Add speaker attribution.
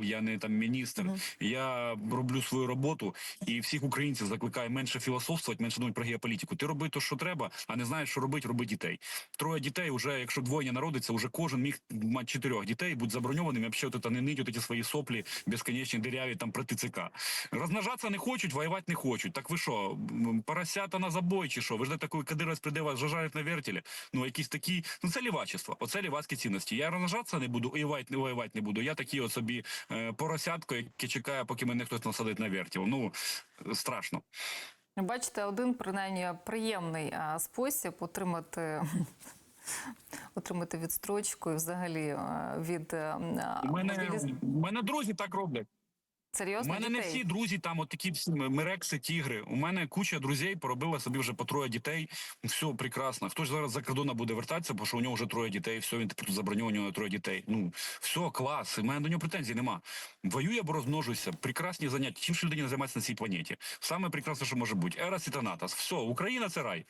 Speaker 1: Я не там міністр. Я роблю свою роботу і всіх українців закликаю менше філософствувати, менше думати про геополітику. Ти роби то, що треба, а не знаєш, що робити, роби дітей. Троє дітей, вже якщо двоє народиться, вже кожен міг мати чотирьох дітей, будь заброньованим, от це не нить, от ці свої соплі безконечні диряві там про ТЦК. Розмножатися не хочуть, воювати не хочуть. Так ви що, поросята на забой чи що? Ви ждете, коли кадировець прийде вас зажарить на вертілі? Ну якісь такі, ну це лівачество. Оце лівацькі цінності. Я розмножатися не буду, і воювати, воювати не буду. Я такий от собі поросятко, яке чекає, поки мене хтось насадить на вертіл. Ну страшно.
Speaker 2: Бачите, один принаймні приємний спосіб отримати. Отримати відстрочку і взагалі від
Speaker 1: мене,
Speaker 2: можливість-
Speaker 1: мене друзі так роблять. У
Speaker 2: серйозно
Speaker 1: мене не всі друзі там, от такі мерекси, тігри. У мене куча друзей поробила собі вже по троє дітей. Все прекрасно. Хтось зараз за кордону буде вертатися, бо що у нього вже троє дітей. Все, він тепер у нього троє дітей. Ну все, клас. У мене до нього претензій нема. Воюю або розмножуюся. Прекрасні заняття. Чим ще людині займатися на цій планеті? Саме прекрасне, що може бути. Ерас і Танатас. Все, Україна це рай.